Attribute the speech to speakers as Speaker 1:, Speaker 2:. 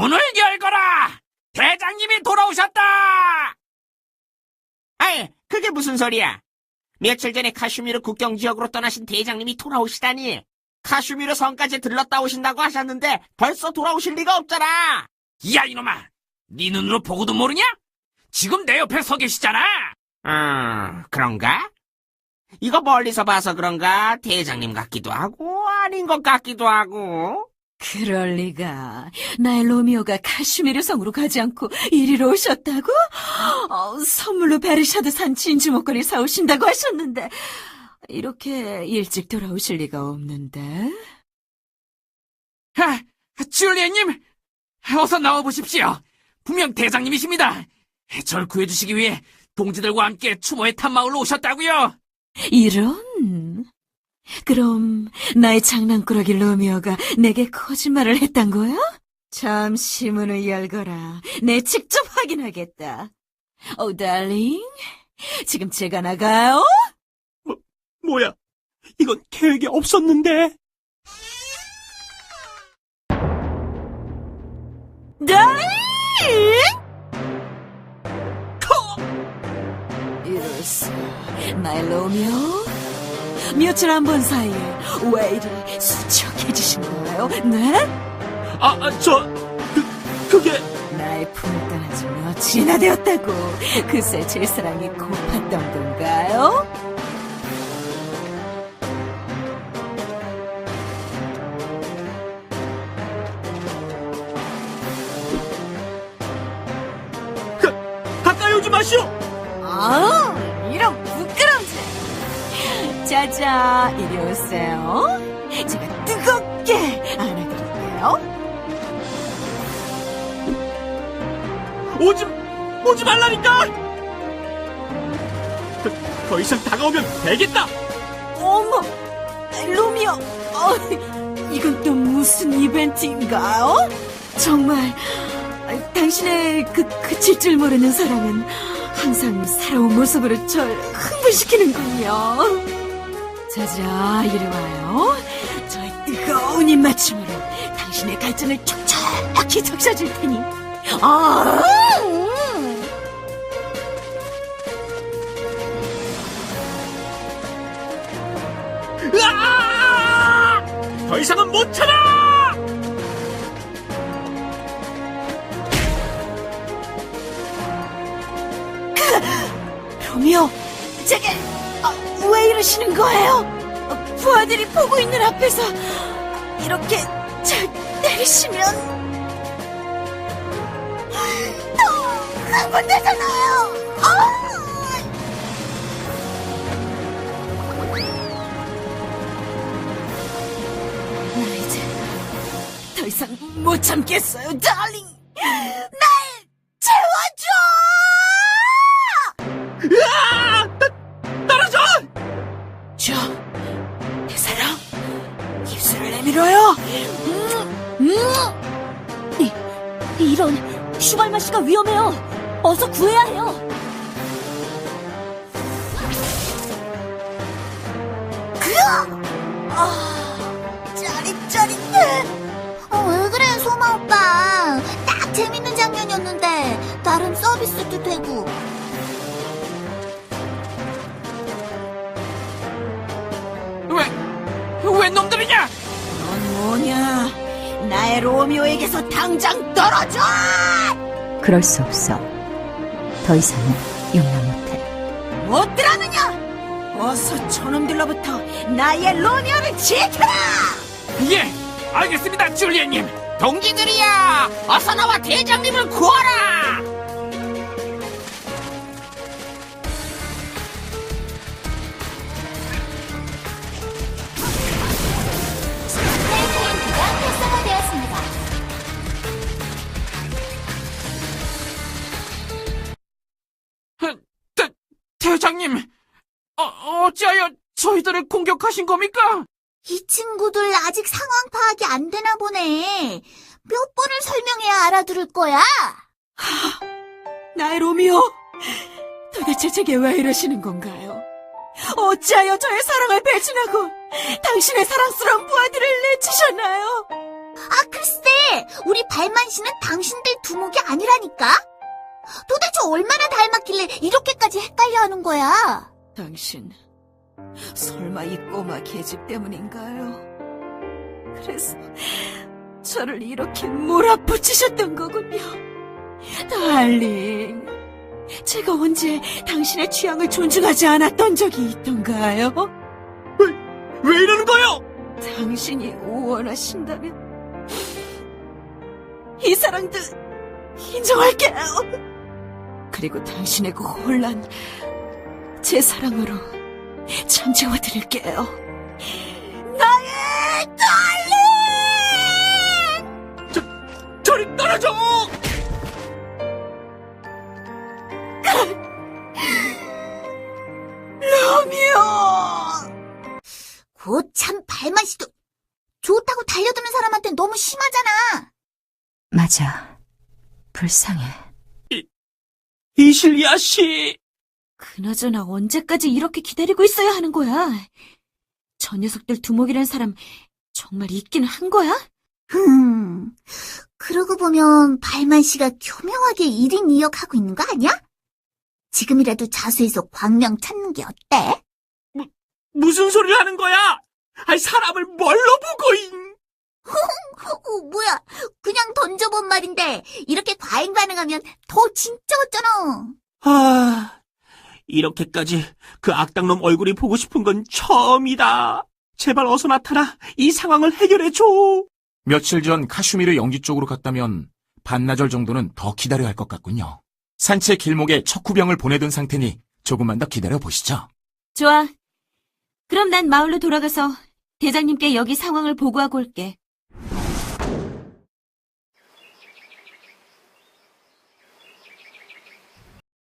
Speaker 1: 문을 열거라! 대장님이 돌아오셨다! 아이, 그게 무슨 소리야? 며칠 전에 카슈미르 국경 지역으로 떠나신 대장님이 돌아오시다니. 카슈미르 성까지 들렀다 오신다고 하셨는데 벌써 돌아오실 리가 없잖아.
Speaker 2: 이야, 이놈아! 네 눈으로 보고도 모르냐? 지금 내 옆에 서 계시잖아.
Speaker 1: 음, 그런가? 이거 멀리서 봐서 그런가 대장님 같기도 하고 아닌 것 같기도 하고.
Speaker 3: 그럴 리가. 나의 로미오가 카슈미르 성으로 가지 않고 이리로 오셨다고? 어, 선물로 베르샤드 산 진주 목걸이 사오신다고 하셨는데 이렇게 일찍 돌아오실 리가 없는데.
Speaker 2: 아, 줄리엣님! 어서 나와보십시오. 분명 대장님이십니다. 절 구해주시기 위해 동지들과 함께 추모의 탐마을로 오셨다고요.
Speaker 3: 이런? 그럼 나의 장난꾸러기 로미오가 내게 거짓말을 했단 거야? 잠시 문을 열거라. 내 직접 확인하겠다. 오, 달링. 지금 제가 나가요?
Speaker 4: 뭐야? 이건 계획에 없었는데.
Speaker 3: 달링! 이럴수, 나의 로미오? 며칠 안본 사이에 왜 이리 수척해지신 거예요? 네?
Speaker 4: 아, 아, 저, 그, 그게,
Speaker 3: 나의 품을 떠난 지 며칠이나 되었다고 그새 제 사랑이 고팠던 건가요?
Speaker 4: 가까이 오지 마시오!
Speaker 3: 아. 자자, 이리 오세요. 제가 뜨겁게 안아드릴게요.
Speaker 4: 오지, 오지 말라니까! 더, 더 이상 다가오면 되겠다!
Speaker 3: 어머, 로미오, 어, 이건 또 무슨 이벤트인가요? 정말 아, 당신의 그 그칠 줄 모르는 사랑은 항상 살아온 모습으로 절 흥분시키는군요. 자자, 이리 와요. 저의 뜨거운 입맞춤으로 당신의 갈증을 촉촉히 적셔줄 테니. 아! 음.
Speaker 4: 으아! 더 이상은 못 참아!
Speaker 3: 로미오, 제게 어, 왜 이러시는 거예요? 어, 부하들이 보고 있는 앞에서 이렇게 절 때리시면 또 흥분되잖아요. 어! 나 이제 더 이상 못 참겠어요, 달링. 내밀어요. 음, 음.
Speaker 5: 이, 이런 슈발마 씨가 위험해요. 어서 구해야 해요.
Speaker 3: 나의 로미오에게서 당장 떨어져!
Speaker 5: 그럴 수 없어. 더 이상은 용납 못해.
Speaker 3: 못 들었느냐? 어서 저놈들로부터 나의 로미오를 지켜라!
Speaker 2: 예, 알겠습니다, 줄리엣님.
Speaker 1: 동지들이야! 어서 나와 대장님을 구하라!
Speaker 2: 대장님, 어, 어찌하여 저희들을 공격하신 겁니까?
Speaker 6: 이 친구들 아직 상황 파악이 안 되나 보네. 몇 번을 설명해야 알아들을 거야?
Speaker 3: 나의 로미오! 도대체 제게 왜 이러시는 건가요? 어찌하여 저의 사랑을 배신하고 당신의 사랑스러운 부하들을 내치셨나요?
Speaker 6: 아, 글쎄, 우리 발만 씨는 당신들 두목이 아니라니까? 도대체 얼마나 닮았길래 이렇게까지 헷갈려 하는 거야?
Speaker 3: 당신, 설마 이 꼬마 계집 때문인가요? 그래서 저를 이렇게 몰아붙이셨던 거군요. 달링, 제가 언제 당신의 취향을 존중하지 않았던 적이 있던가요?
Speaker 4: 왜 이러는 거요?
Speaker 3: 당신이 원하신다면 이 사랑도 인정할게요. 그리고 당신의 그 혼란 제 사랑으로 잠재워 드릴게요. 나의 달리!
Speaker 4: 저리 떨어져!
Speaker 3: 로미오!
Speaker 6: 고참 발맛이도 좋다고 달려드는 사람한테 너무 심하잖아.
Speaker 3: 맞아. 불쌍해.
Speaker 4: 이실리아 씨!
Speaker 3: 그나저나 언제까지 이렇게 기다리고 있어야 하는 거야? 저 녀석들 두목이란 사람 정말 있긴 한 거야?
Speaker 6: 흠, 그러고 보면 발만 씨가 교묘하게 1인 2역 하고 있는 거 아니야? 지금이라도 자수해서 광명 찾는 게 어때?
Speaker 4: 무슨 소리를 하는 거야? 아이, 사람을 뭘로 보고, 잉!
Speaker 6: 어, 뭐야, 그냥 던져본 말인데 이렇게 과잉 반응하면 더 진짜 같잖아.
Speaker 4: 아, 이렇게까지 그 악당놈 얼굴이 보고 싶은 건 처음이다. 제발 어서 나타나 이 상황을 해결해줘.
Speaker 7: 며칠 전 카슈미르 영지 쪽으로 갔다면 반나절 정도는 더 기다려야 할 것 같군요. 산책 길목에 척후병을 보내둔 상태니 조금만 더 기다려 보시죠.
Speaker 3: 좋아. 그럼 난 마을로 돌아가서 대장님께 여기 상황을 보고하고 올게.